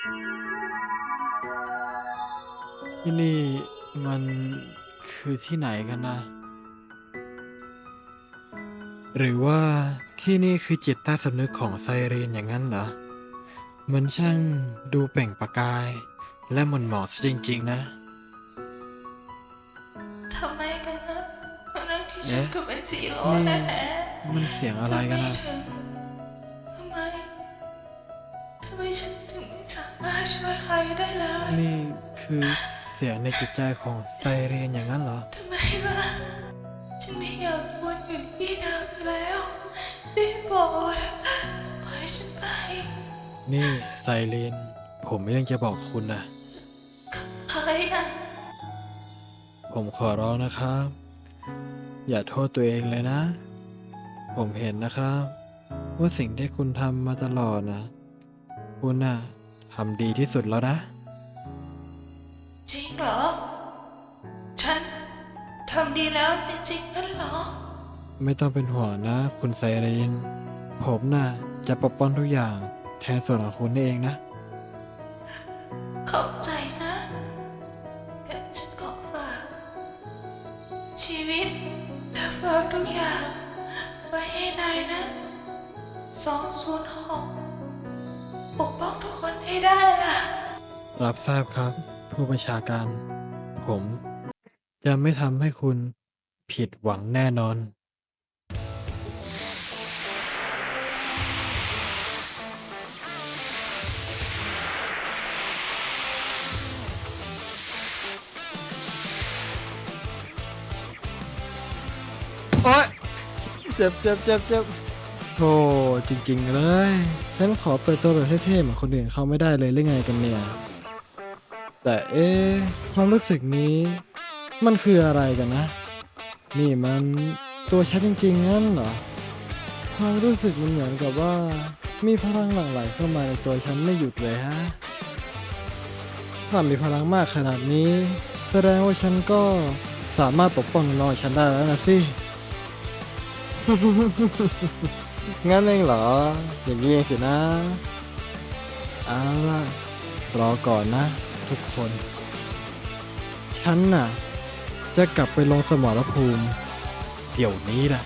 ที่นี่มันคือที่ไหนกันนะ หรือว่าที่นี่คือจิตใต้สำนึกของไซเรนอย่างนั้นเหรอ มันช่างดูเปล่งประกาย และหมันเหมาะซะจริง ๆ นะ ทำไมกันนะเรื่องที่ฉันเอ๊ะก็เป็นสีโลนี่แน่มันเสียงๆอะไรกันทำนะไมถึงทำไมทำไมฉัน ช่วยใครได้เลยนี่คือเสียงในจิตใจของไซเรนอย่างนั้นเหรอทำไมล่ะฉันไม่อยากวนอยู่ที่เดิมแล้วได้โปรดปล่อยฉันไป นี่ไซเรนผมไม่ยังจะบอกคุณนะ ใครอะผมขอร้องนะครับ อย่าโทษตัวเองเลยนะ ผมเห็นนะครับ ว่าสิ่งที่คุณทำมาตลอดนะ คุณน่ะ ทำดีที่สุดแล้วนะ จริงเหรอ ฉันทำดีแล้วจริงๆนั่นเหรอ ไม่ต้องเป็นห่วงนะ คุณไซเรนผมน่ะจะปกป้องทุกอย่างแทนส่วนของคุณนี่เองนะ ขอบใจนะแต่ฉันก็ฝากชีวิตและฝากทุกอย่างไว้ให้นายนะสองศูนย์หก ได้ล่ะ รับทราบครับ ผู้บัญชาการ ผมจะไม่ทำให้คุณผิดหวังแน่นอน โอ๊ยเจ็บเจ็บเจ็บเจ็บ โอ้จริงๆเลย ฉันขอเปิดตัวแบบเท่ๆเหมือนคนอื่นเขาไม่ได้เลยหรือไงกันเนี่ย แต่เอ๊ความรู้สึกนี้ มันคืออะไรกันนะ นี่มันตัวฉันจริงๆงั้นเหรอ ความรู้สึกมันเหมือนกับว่า มีพลังหลั่งไหลเข้ามาในตัวฉันไม่หยุดเลยฮะ ถ้ามีพลังมากขนาดนี้ แสดงว่าฉันก็สามารถปกป้องน้องฉันได้แล้วนะสิ งั้นเองเหรอ อย่างนี้เองสินะเอาล่ะ รอก่อนนะ ทุกคน ฉันน่ะ จะกลับไปลงสมรภูมิ เดี๋ยวนี้แหละ